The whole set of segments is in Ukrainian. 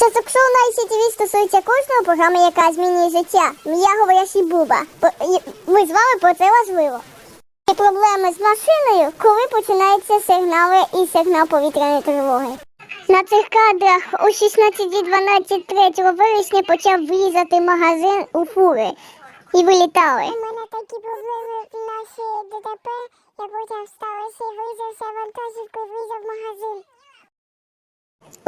Це сексуальна ICTV стосується кожного програми, яка змінює життя. Я говорящий Буба. З вами про це важливо. І проблеми з машиною, коли починаються сигнали і сигнал повітряної тривоги. На цих кадрах о 16.12 3 вересня почав врізати магазин у фури і вилітали. У мене такі проблеми в нашій ДТП. Я потім сталося і врізався вантажівкою, врізав магазин.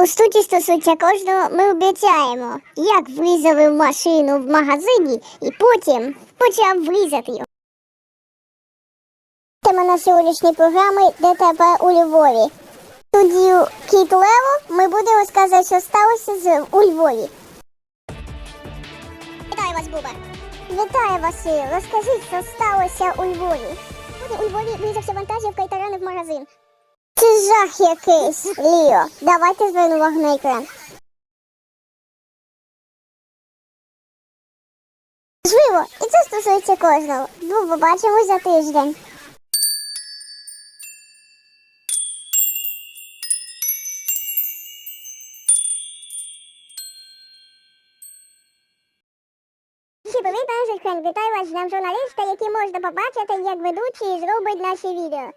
У суті стосується кожного, ми обіцяємо, як врізали машину в магазині і потім почав врізати його. Тема на сьогоднішній програми ДТП у Львові. Студію Кіт Лево ми будемо розказувати, що сталося з у Львові. Вітаю вас, Буба. Вітаю, Василь. Розкажіть, що сталося у Львові. У Львові врізався вантажівка і таранив магазин. Це жах якийсь, Ліо. Давайте звернемо увагу на екран. Можливо, і це стосується кожного. Ну, побачимось за тиждень. Привіт, пане Жильфен. Вітаю вас Днем журналіста, який можна побачити, як ведучий зробить наші відео.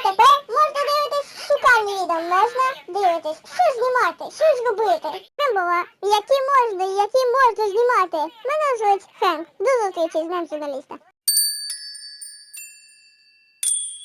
А тепер можна дивитись шикарні відео, можна дивитись, що знімати, що ж робити. Тембова, які можна які можна знімати. Мене звуть Хенк. До зустрічі з Днем журналіста.